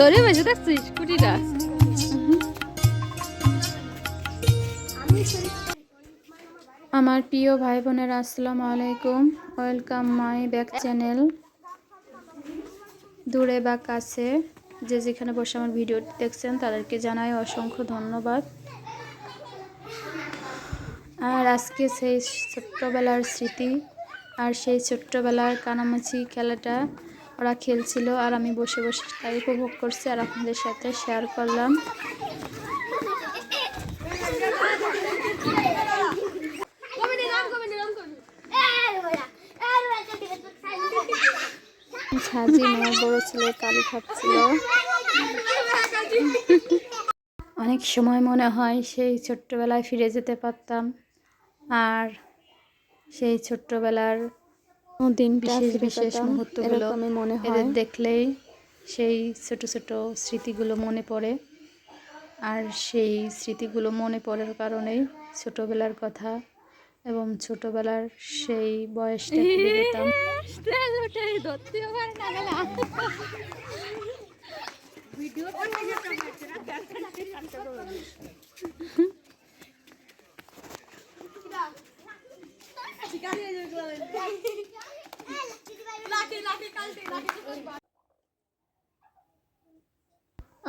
ধরে বেঁচে দেখছিস কুটিটা আমার প্রিয় ভাই বোনেরা, আসসালামু আলাইকুম। ওয়েলকাম মাই ব্যাক চ্যানেল দূরে বা কাছে যে যেখানে বসে আমার ভিডিও দেখছেন, তাদেরকে জানাই অসংখ্য ধন্যবাদ। আর আজকে সেই ছোট্টবেলার স্মৃতি আর সেই ছোট্টবেলার কানামাছি খেলাটা ওরা খেলছিল আর আমি বসে বসে তাই উপভোগ করছি আর আপনাদের সাথে শেয়ার করলাম। সাজি মেয়ের বড় ছেলে কালি খাচ্ছিল অনেক সময় মনে হয় সেই ছোট্টবেলায় ফিরে যেতে পারতাম, আর সেই ছোট্টবেলার দিন বিশেষ বিশেষ মুহূর্তগুলো মনে হয়। দেখলেই সেই ছোট ছোট স্মৃতিগুলো মনে পড়ে। আর সেই স্মৃতিগুলো মনে পড়ার কারণেই ছোটবেলার কথা এবং ছোটবেলার সেই বয়সটা ফিরে যেতাম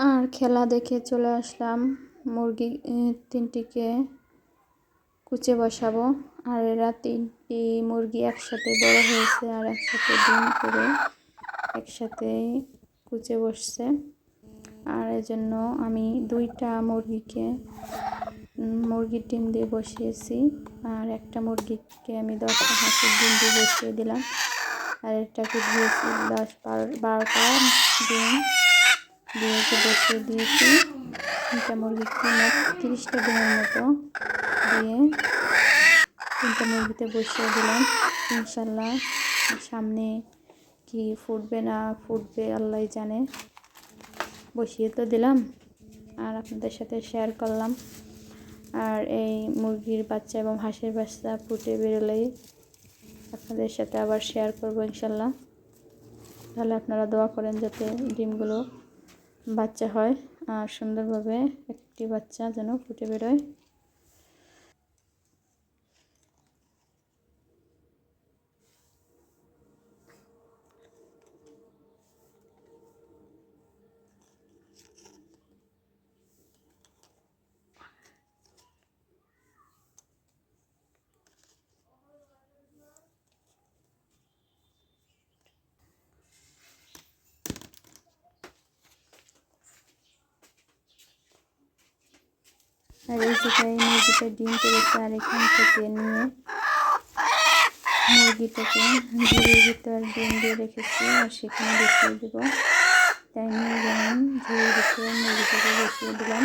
আর খেলা দেখে চলে আসলাম। মুরগি তিনটিকে কুচে বসাবো। আর এরা তিনটি মুরগি একসাথে বড় হয়েছে আর একসাথে ডিম করে একসাথে কুচে বসছে। আর এজন্য আমি দুইটা মুরগিকে মুরগির ডিম দিয়ে বসিয়েছি। আর একটা মুরগিকে আমি দশটা হাঁসের ডিম দিয়ে বসিয়ে দিলাম। আর এটাকে দিয়েছি, দশ বারো, বারোটা ডিম। দিয়ে বসিয়ে দিয়েছি। তিনটা মুরগিকে তিরিশটা ডিমের মতো দিয়ে তিনটা মুরগিতে বসিয়ে দিলাম। ইনশাল্লাহ সামনে কি ফুটবে না ফুটবে আল্লাহ জানে। বসিয়ে তো দিলাম আর আপনাদের সাথে শেয়ার করলাম। আর এই মুরগির বাচ্চা এবং হাঁসের বাচ্চা ফুটে বেরোলেই আপনাদের সাথে আবার শেয়ার করব ইনশাল্লাহ। তাহলে আপনারা দোয়া করেন যাতে ডিমগুলো বাচ্চা হয় আর সুন্দরভাবে একটি বাচ্চা যেন ফুটে বেরোয়। আর এই জায়গায় মুরগিটা ডিম পেরেছে আর এখান থেকে নিয়ে মুরগিটাকে ঝুড়ির ভিতর ডিম দিয়ে রেখেছি আর সেখানে বসিয়ে দেব। তাই নিয়ে গেলাম ঝুড়ির ভিতরে মুরগিটাকে বসিয়ে দিলাম।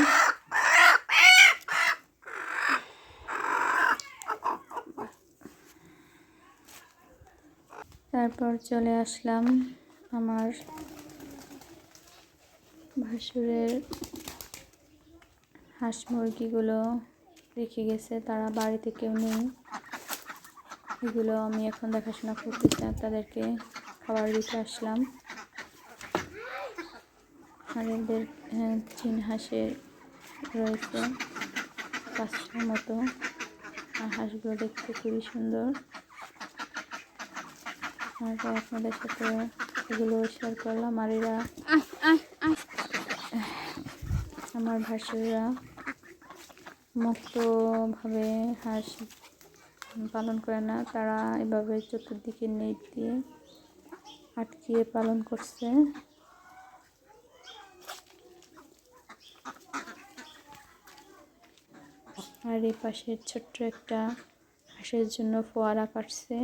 তারপর চলে আসলাম আমার ভাসুরের হাঁস মুরগিগুলো রেখে গেছে, তারা বাড়িতে কেউ নেই। এগুলো আমি এখন দেখাশোনা করতে চাই তাদেরকে খাবার দিতে আসলাম। আর এদের চিন হাঁসের রয়েছে পাঁচটার মতো। আর হাঁসগুলো দেখতে খুবই সুন্দর। আর আপনাদের সাথে এগুলো শেয়ার করলাম, আর এরা আমার ভাসুরা মুক্তভাবে হাঁস পালন করে না। তারা এভাবে চতুর্দিকে নেট দিয়ে আটকিয়ে পালন করছে। আর এই পাশে ছোট্ট একটা হাঁসের জন্য ফোয়ারা কাটছে।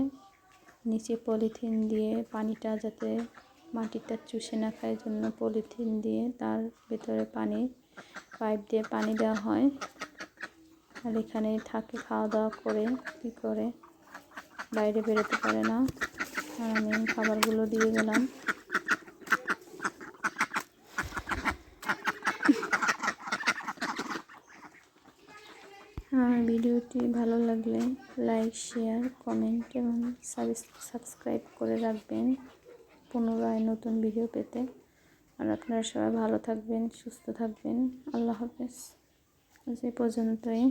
নিচে পলিথিন দিয়ে পানিটা যাতে মাটিটা চুষে না খায় জন্য পলিথিন দিয়ে তার ভেতরে পানি পাইপ দিয়ে পানি দেওয়া হয়। আর এখানে থাকে খাওয়া দাওয়া করে, কী করে? বাইরে বেরোতে পারে না। আর আমি খাবারগুলো দিয়ে গেলাম আমার ভিডিওটি ভালো লাগলে লাইক, শেয়ার, কমেন্ট এবং সাবস্ক্রাইব করে রাখবেন পুনরায় নতুন ভিডিও পেতে। আর আপনারা সবাই ভালো থাকবেন সুস্থ থাকবেন। আল্লাহ হাফেজ। আজ এই পর্যন্তই।